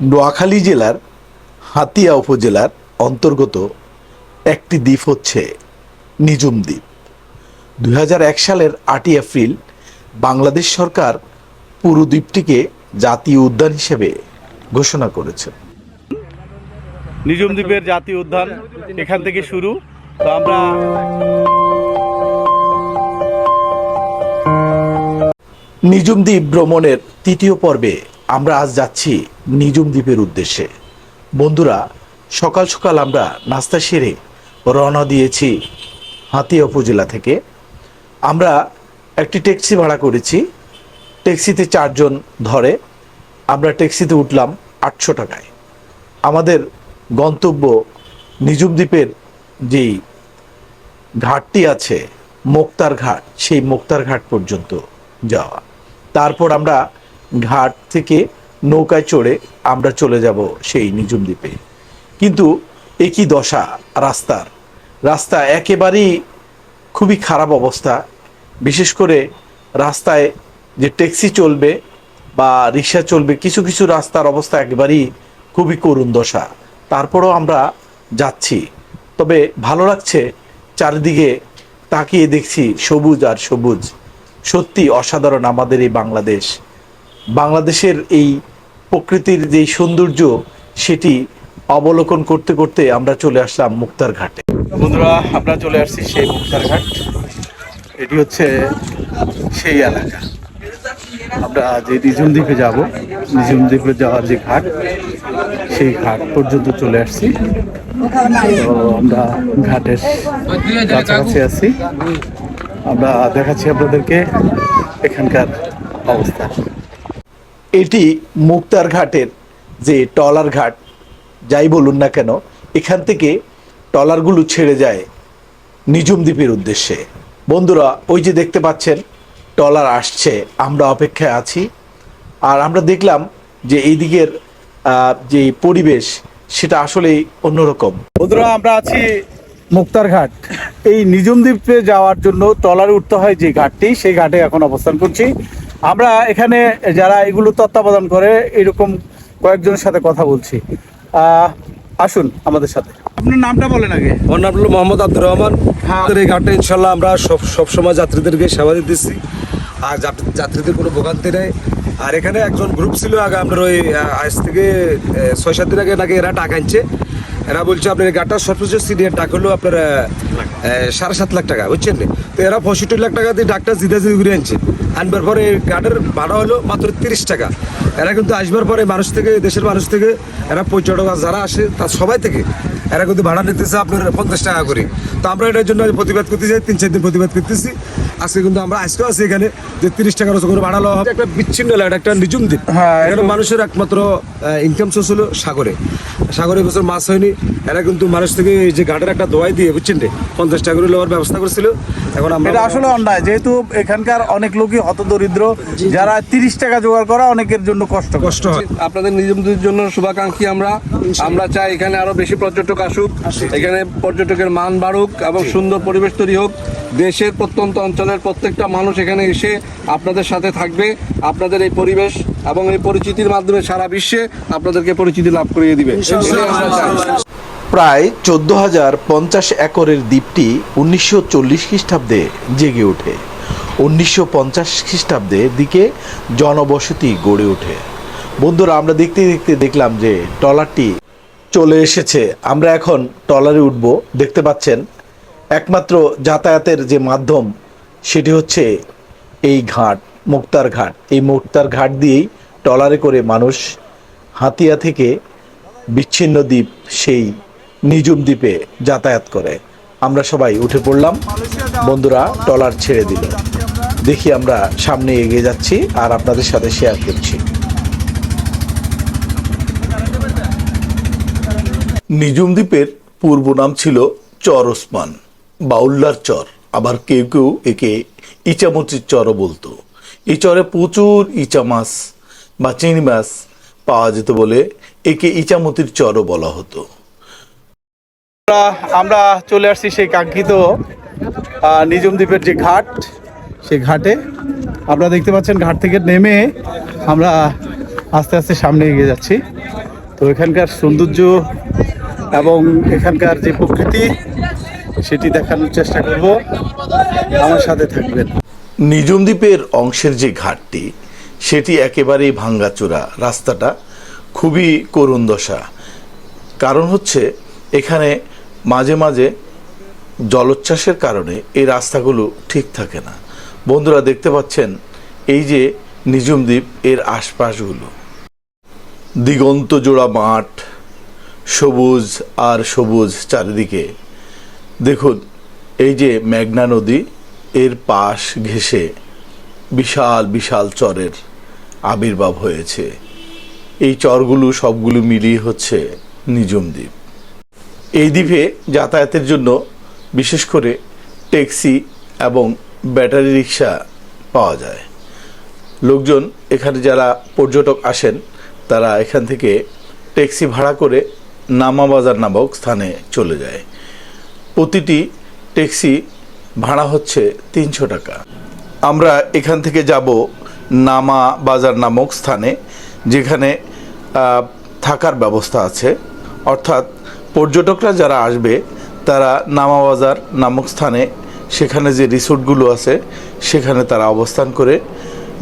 নোয়াখালী জেলার হাতিয়া উপজেলার অন্তর্গত একটি দ্বীপ হচ্ছে নিজুম দ্বীপ। দুই হাজার এক সালের আটই এপ্রিল বাংলাদেশ সরকার পুরো দ্বীপটিকে জাতীয় উদ্যান হিসেবে ঘোষণা করেছে। নিজুম দ্বীপের জাতীয় উদ্যান এখান থেকে শুরু। তো আমরা নিজুম দ্বীপ ভ্রমণের তৃতীয় পর্বে আমরা আজ যাচ্ছি নিজুম দ্বীপের উদ্দেশ্যে। বন্ধুরা, সকাল সকাল আমরা নাস্তা সেরে রওনা দিয়েছি হাতিয়া উপজেলা থেকে। আমরা একটি ট্যাক্সি ভাড়া করেছি। ট্যাক্সিতে চারজন ধরে। আমরা ট্যাক্সিতে উঠলাম আটশো টাকায়। আমাদের গন্তব্য নিজুম দ্বীপের যেই ঘাটটি আছে, মোক্তার ঘাট, সেই মোক্তার ঘাট পর্যন্ত যাওয়া। তারপর আমরা ঘাট থেকে নৌকায় চড়ে আমরা চলে যাব সেই নিজুম দ্বীপে। কিন্তু একই দশা রাস্তার। রাস্তা একেবারেই খুবই খারাপ অবস্থা। বিশেষ করে রাস্তায় যে ট্যাক্সি চলবে বা রিক্সা চলবে, কিছু কিছু রাস্তার অবস্থা একেবারেই খুবই করুণ দশা। তারপরও আমরা যাচ্ছি। তবে ভালো লাগছে চারিদিকে তাকিয়ে দেখছি সবুজ আর সবুজ। সত্যি অসাধারণ আমাদের এই বাংলাদেশ। বাংলাদেশের এই প্রকৃতির যে সৌন্দর্য, সেটি অবলোকন করতে করতে আমরা চলে আসলাম মুক্তার ঘাটে। বন্ধুরা, আমরা চলে আসছি সেই মুক্তার ঘাট। এটি হচ্ছে সেই এলাকা। আমরা যে নিঝুম দ্বীপে যাব নিজুম দ্বীপে যাওয়ার যে ঘাট, সেই ঘাট পর্যন্ত চলে আসছি। তো আমরা ঘাটের কাছাকাছি আছি। আমরা দেখাচ্ছি আপনাদেরকে এখানকার অবস্থা। এটি মুক্তার ঘাটের যে টলার ঘাট, যাই বলুন না কেন, এখান থেকে টলারগুলো ছেড়ে যায় নিজুম দ্বীপের উদ্দেশ্যে। বন্ধুরা, ওই যে দেখতে পাচ্ছেন, টলার আসছে, আমরা অপেক্ষায় আছি। আর আমরা দেখলাম যে এই দিকের যে পরিবেশ, সেটা আসলেই অন্যরকম। বন্ধুরা, আমরা আছি মুক্তার ঘাট। এই নিজুম দ্বীপে যাওয়ার জন্য ট্রলারে উঠতে হয় যে ঘাটটি, সেই ঘাটে এখন অবস্থান করছি। আমরা এখানে যারা এগুলো তত্ত্বাবধান করে এরকম কয়েকজনের সাথে কথা বলছি। আসুন আমাদের সাথে। আপনার নামটা বলেন আগে। আমার নাম হলো মোহাম্মদ আব্দুর রহমান। হ্যাঁ। আমাদের এই ঘাটে ইনশাল্লাহ আমরা সব সবসময় যাত্রীদেরকে সেবা দিতেছি। আর যাত্রীদের কোনো ভোগান্তি নেই। আর এখানে একজন গ্রুপ ছিল আগে আপনার ওই আজ থেকে ছয় সাত দিন আগে নাকি এরা টাকা আনছে। এরা বলছে আপনার এই গাড়িটার সর্বোচ্চ সিনিয়র টাকা হলো আপনার সাড়ে সাত লাখ টাকা, বুঝছেন তো এরা পঁয়ষট্টি লাখ টাকা দিয়ে ডাক্তার জিদা জিদি ঘুরে আনছে। আনবার পরে গাড়ির ভাড়া হলো মাত্র তিরিশ টাকা। এরা কিন্তু আসবার পরে মানুষ থেকে, দেশের মানুষ থেকে, এরা পর্যটক যারা আসে, তার সবাই থেকে, এরা কিন্তু ভাড়া নিতেছে আপনার পঞ্চাশ টাকা করে। তো আমরা এটার জন্য প্রতিবাদ করতে চাই, তিন চার দিন প্রতিবাদ করতেছি। আজকে কিন্তু আমরা আজকেও আছি এখানে যে তিরিশ টাকা রোজ করে ভাড়া লওয়া একটা বিচ্ছিন্ন এলাকা, একটা নিজুম দ্বীপ। হ্যাঁ, এখানে মানুষের একমাত্র ইনকাম সোর্স হলো সাগরে। সাগরে বছর মাছ হয়নি এরা কিন্তু মানুষ থেকে এই যে ঘাটের একটা দোয়াই দিয়ে বুঝছেন রে? পঞ্চাশ টাকা করে লওয়ার ব্যবস্থা করেছিল। এখন আমরা এটা আসলে অন্যায় যেহেতু এখানকার অনেক লোকই হত দরিদ্র যারা তিরিশ টাকা জোগাড় করা অনেকের জন্য কষ্ট কষ্ট হয়। আপনাদের নিজেদের জন্য শুভাকাঙ্ক্ষী আমরা। আমরা চাই এখানে আরও বেশি পর্যটক আসুক। এখানে পর্যটকের মান বাড়ুক এবং সুন্দর পরিবেশ তৈরি হোক। দেশের প্রত্যন্ত অঞ্চলের প্রত্যেকটা মানুষ এখানে এসে আপনাদের সাথে থাকবে আপনাদের এই পরিবেশ এবং এই পরিচিতির মাধ্যমে সারা বিশ্বে আপনাদেরকে পরিচিতি লাভ করিয়ে দিবে। প্রায় চোদ্দ হাজার পঞ্চাশ একরের দ্বীপটি উনিশশো চল্লিশ খ্রিস্টাব্দে জেগে ওঠে। উনিশশো পঞ্চাশ খ্রিস্টাব্দের দিকে জনবসতি গড়ে ওঠে। বন্ধুরা আমরা দেখতে দেখতে দেখলাম যে ট্রলারটি চলে এসেছে। আমরা এখন ট্রলারে উঠব। দেখতে পাচ্ছেন একমাত্র যাতায়াতের যে মাধ্যম সেটি হচ্ছে এই ঘাট, মুক্তার ঘাট। এই মুক্তার ঘাট দিয়েই ট্রলারে করে মানুষ হাতিয়া থেকে বিচ্ছিন্ন দ্বীপ সেই নিজুম দ্বীপে যাতায়াত করে। আমরা সবাই উঠে পড়লাম। বন্ধুরা, টলার ছেড়ে দিল। দেখি আমরা সামনে এগিয়ে যাচ্ছি আর আপনাদের সাথে শেয়ার করছি। নিজুম দ্বীপের পূর্ব নাম ছিল চর ওসমান, বাউল্লার চর। আবার কেউ কেউ একে ইচামচির চরও বলতো। এই চরে প্রচুর ইচা মাছ বা চিংড়ি মাছ পাওয়া যেত বলে একে ইচামতির চরও বলা হতো। আমরা- চলে আসছি সেই কাঙ্ক্ষিত নিজম দ্বীপের যে ঘাট, সেই ঘাটে। আপনারা দেখতে পাচ্ছেন ঘাট থেকে নেমে আমরা আস্তে আস্তে সামনে এগিয়ে যাচ্ছি। তো এখানকার সৌন্দর্য এবং এখানকার যে প্রকৃতি সেটি দেখানোর চেষ্টা করব। আমার সাথে থাকবেন। নিজুম দ্বীপের অংশের যে ঘাটটি সেটি একেবারেই ভাঙ্গাচোরা রাস্তাটা খুবই করুণ দশা। কারণ হচ্ছে, এখানে মাঝে মাঝে জলোচ্ছ্বাসের কারণে এই রাস্তাগুলো ঠিক থাকে না। বন্ধুরা, দেখতে পাচ্ছেন এই যে নিজুম দ্বীপ, এর আশপাশগুলো। দিগন্ত জোড়া মাঠ, সবুজ আর সবুজ চারিদিকে। দেখুন, এই যে মেঘনা নদী, এর পাশ ঘেঁষে বিশাল বিশাল চরের আবির্ভাব হয়েছে। এই চরগুলো সবগুলো মিলিয়ে হচ্ছে নিজুম দ্বীপ। এই দ্বীপে যাতায়াতের জন্য বিশেষ করে ট্যাক্সি এবং ব্যাটারি রিক্সা পাওয়া যায়। লোকজন এখানে যারা পর্যটক আসেন, তারা এখান থেকে ট্যাক্সি ভাড়া করে নামাবাজার নামক স্থানে চলে যায়। প্রতিটি ট্যাক্সি ভাড়া হচ্ছে তিনশো টাকা। আমরা এখান থেকে যাব নামা বাজার নামক স্থানে, যেখানে থাকার ব্যবস্থা আছে। অর্থাৎ পর্যটকরা যারা আসবে, তারা নামা বাজার নামক স্থানে, সেখানে যে রিসোর্টগুলো আছে, সেখানে তারা অবস্থান করে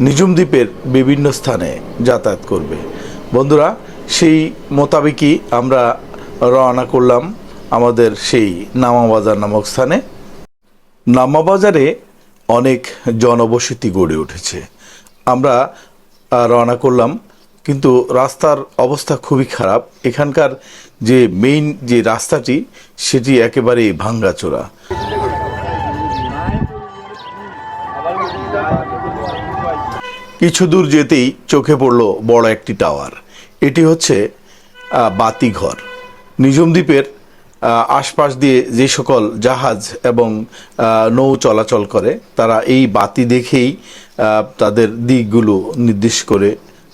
নিজুম দ্বীপের বিভিন্ন স্থানে যাতায়াত করবে। বন্ধুরা, সেই মোতাবেকই আমরা রওনা করলাম আমাদের সেই নামাবাজার নামক স্থানে। নামাবাজারে অনেক জনবসতি গড়ে উঠেছে। আমরা রওনা করলাম কিন্তু রাস্তার অবস্থা খুবই খারাপ। এখানকার যে মেইন যে রাস্তাটি সেটি একেবারেই ভাঙ্গাচোরা। কিছু দূর যেতেই চোখে পড়ল বড় একটি টাওয়ার। এটি হচ্ছে বাতিঘর। নিজম দ্বীপের আহ, আশপাশ দিয়ে যে সকল জাহাজ এবং নৌ চলাচল করে, তারা এই বাতি দেখেই তাদের দিকগুলো নির্দেশ করে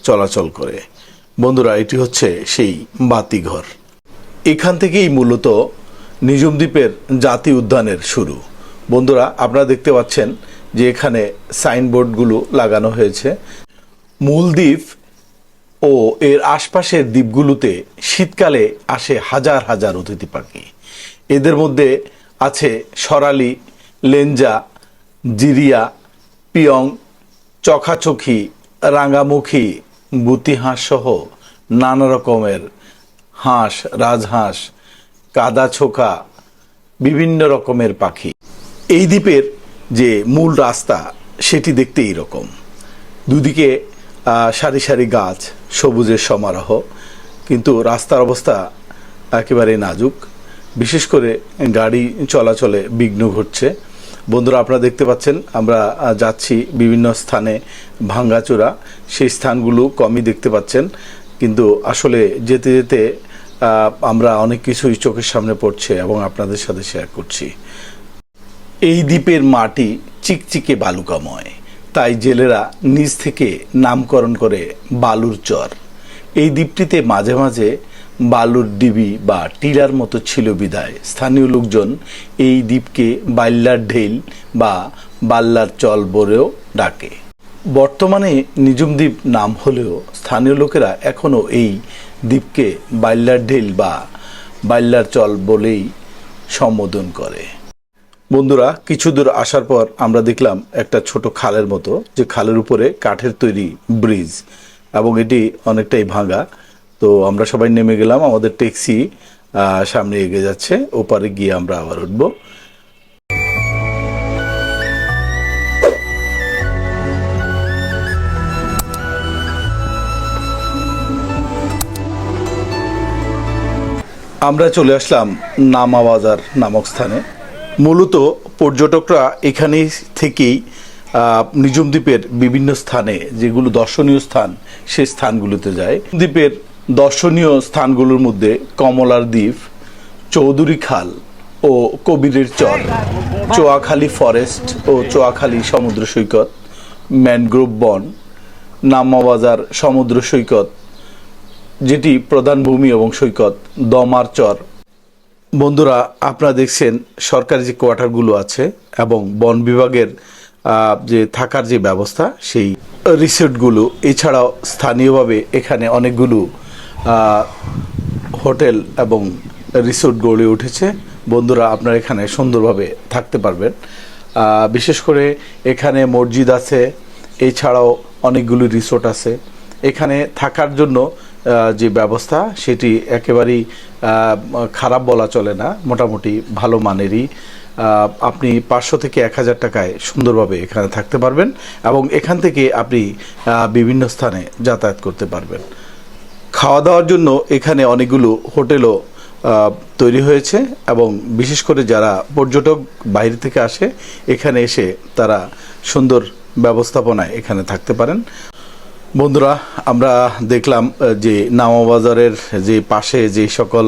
চলাচল করে। বন্ধুরা, এটি হচ্ছে সেই বাতিঘর। এখান থেকেই মূলত নিজম দ্বীপের জাতীয় উদ্যানের শুরু। বন্ধুরা, আপনারা দেখতে পাচ্ছেন যে এখানে সাইনবোর্ডগুলো লাগানো হয়েছে। মূল দ্বীপ ও এর আশপাশের দ্বীপগুলোতে শীতকালে আসে হাজার হাজার অতিথি পাখি। এদের মধ্যে আছে সরালি, লেঞ্জা, জিরিয়া, পিয়ং চখাচখি রাঙ্গামুখী বুতিহাঁস সহ নানা রকমের হাঁস, রাজহাঁস কাদা ছোকা বিভিন্ন রকমের পাখি। এই দ্বীপের যে মূল রাস্তা, সেটি দেখতে এইরকম। দুদিকে সারি সারি গাছ সবুজের সমারোহ। কিন্তু রাস্তার অবস্থা একেবারে নাজুক। বিশেষ করে গাড়ি চলাচলে বিঘ্ন ঘটছে। বন্ধুরা, আপনারা দেখতে পাচ্ছেন, আমরা যাচ্ছি বিভিন্ন স্থানে ভাঙ্গাচোরা। সেই স্থানগুলো কমই দেখতে পাচ্ছেন। কিন্তু আসলে যেতে যেতে আমরা অনেক কিছুই চোখের সামনে পড়ছে এবং আপনাদের সাথে শেয়ার করছি। এই দ্বীপের মাটি চিকচিকে বালুকাময়। তাই জেলেরা নিজ থেকে নামকরণ করে বালুর চর। এই দ্বীপটিতে মাঝে মাঝে বালুর ডিবি বা টিলার মতো ছিল বিদায়। স্থানীয় লোকজন এই দ্বীপকে বাল্লার ঢেল বা বাল্লার চল বলেও ডাকে। বর্তমানে নিজুম দ্বীপ নাম হলেও স্থানীয় লোকেরা এখনও এই দ্বীপকে বাল্লার ঢেল বা বাল্লার চল বলেই সম্বোধন করে। বন্ধুরা, কিছু দূর আসার পর আমরা দেখলাম একটা ছোট খালের মতো, যে খালের উপরে কাঠের তৈরি ব্রিজ, এবং এটি অনেকটাই ভাঙা। তো আমরা সবাই নেমে গেলাম, আমাদের ট্যাক্সি সামনে এগিয়ে যাচ্ছে, ওপারে গিয়ে আমরা আবার উঠবো। আমরা চলে আসলাম নামাবাজার নামক স্থানে। মূলত পর্যটকরা এখানে থেকেই নিজুম দ্বীপের বিভিন্ন স্থানে, যেগুলো দর্শনীয় স্থান, সেই স্থানগুলোতে যায়। দ্বীপের দর্শনীয় স্থানগুলোর মধ্যে কমলার দ্বীপ, চৌধুরী খাল ও কবিরের চর, চোয়াখালী ফরেস্ট ও চোয়াখালী সমুদ্র সৈকত, ম্যানগ্রোভ বন নামাবাজার সমুদ্র সৈকত, যেটি প্রধান ভূমি এবং সৈকত, দমার চর বন্ধুরা, আপনারা দেখছেন সরকারি যে কোয়ার্টারগুলো আছে এবং বন বিভাগের যে থাকার যে ব্যবস্থা, সেই রিসোর্টগুলো, এছাড়াও স্থানীয়ভাবে এখানে অনেকগুলো হোটেল এবং রিসোর্ট গড়ে উঠেছে। বন্ধুরা, আপনারা এখানে সুন্দরভাবে থাকতে পারবেন। বিশেষ করে এখানে মসজিদ আছে, এছাড়াও অনেকগুলো রিসোর্ট আছে। এখানে থাকার জন্য যে ব্যবস্থা, সেটি একেবারেই খারাপ বলা চলে না, মোটামুটি ভালো মানেরই। আপনি পাঁচশো থেকে এক হাজার টাকায় সুন্দরভাবে এখানে থাকতে পারবেন এবং এখান থেকে আপনি বিভিন্ন স্থানে যাতায়াত করতে পারবেন। খাওয়া দাওয়ার জন্য এখানে অনেকগুলো হোটেলও তৈরি হয়েছে এবং বিশেষ করে যারা পর্যটক বাইরে থেকে আসে, এখানে এসে তারা সুন্দর ব্যবস্থাপনায় এখানে থাকতে পারেন। বন্ধুরা, আমরা দেখলাম যে নামাবাজারের যে পাশে যে সকল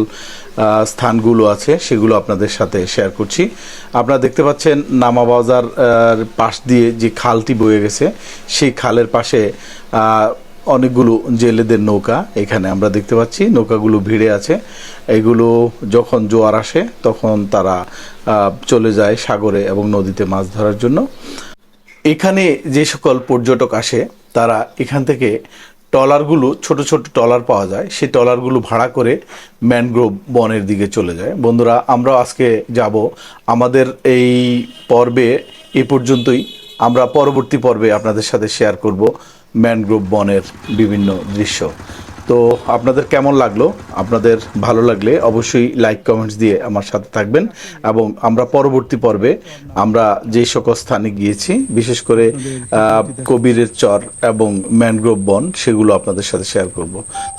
স্থানগুলো আছে, সেগুলো আপনাদের সাথে শেয়ার করছি। আপনারা দেখতে পাচ্ছেন নামাবাজার পাশ দিয়ে যে খালটি বয়ে গেছে, সেই খালের পাশে অনেকগুলো জেলেদের নৌকা এখানে আমরা দেখতে পাচ্ছি। নৌকাগুলো ভিড়ে আছে। এগুলো যখন জোয়ার আসে, তখন তারা চলে যায় সাগরে এবং নদীতে মাছ ধরার জন্য। এখানে যে সকল পর্যটক আসে তারা এখান থেকে টলারগুলো ছোট ছোট টলার পাওয়া যায়, সেই টলারগুলো ভাড়া করে ম্যানগ্রোভ বনের দিকে চলে যায়। বন্ধুরা, আমরাও আজকে যাব। আমাদের এই পর্বে এ পর্যন্তই। আমরা পরবর্তী পর্বে আপনাদের সাথে শেয়ার করব ম্যানগ্রোভ বনের বিভিন্ন দৃশ্য। তো আপনাদের কেমন লাগল? আপনাদের ভালো লাগলে অবশ্যই লাইক কমেন্টস দিয়ে আমার সাথে থাকবেন এবং আমরা পরবর্তী পর্বে আমরা যে সকল স্থানে গিয়েছি, বিশেষ করে কবিরের চর এবং ম্যানগ্রোভ বন, সেগুলো আপনাদের সাথে শেয়ার করব।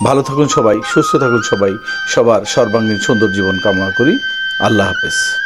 ভালো থাকুন সবাই, সুস্থ থাকুন সবাই, সবার সর্বাঙ্গীন সুন্দর জীবন কামনা করি। আল্লাহ হাফেজ।